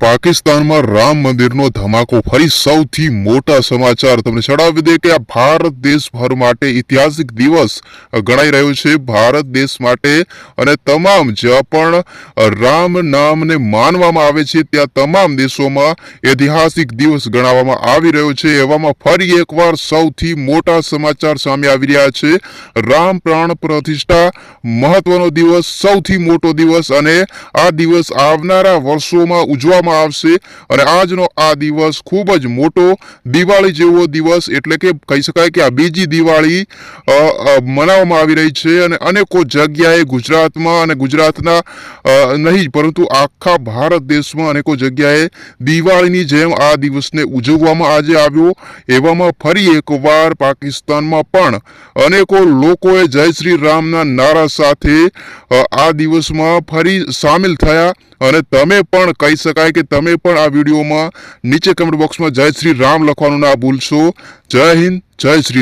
પાકિસ્તાનમાં રામ મંદિરનો ધમાકો ફરી સૌથી મોટા સમાચાર. તમને જણાવી દે કે આ ભારત દેશભર માટે ઐતિહાસિક દિવસ ગણાઈ રહ્યો છે. ભારત દેશ માટે અને તમામ જ્યાં પણ રામ નામને માનવામાં આવે છે, ત્યાં તમામ દેશોમાં ઐતિહાસિક દિવસ ગણાવવામાં આવી રહ્યો છે. એવામાં ફરી એકવાર સૌથી મોટા સમાચાર સામે આવી રહ્યા છે. રામ પ્રાણ પ્રતિષ્ઠા મહત્વનો દિવસ, સૌથી મોટો દિવસ અને આ દિવસ આવનારા વર્ષોમાં ઉજવવામાં આવશે અને આજનો આ દિવસ ખૂબ જ મોટો દિવાળી જેવો દિવસ એટલે કે કહી શકાય કે આ બીજી દિવાળી મનાવવામાં આવી રહી છે અને અનેકો જગ્યાએ ગુજરાતમાં અને ગુજરાતના નહીં, પરંતુ આખા ભારત દેશમાં અનેકો જગ્યાએ દિવાળીની જેમ આ દિવસને ઉજવવામાં આજે આવ્યો. એવામાં ફરી એકવાર પાકિસ્તાનમાં પણ અનેકો લોકોએ જય શ્રી રામના નારા સાથે આ દિવસમાં ફરી સામેલ થયા. અને તમે પણ કહી શકાય કે તમે પણ આ વિડીયોમાં નીચે કમેન્ટ બોક્સમાં જય શ્રી રામ લખવાનું ના ભૂલશો. જય હિન્દ, જય શ્રી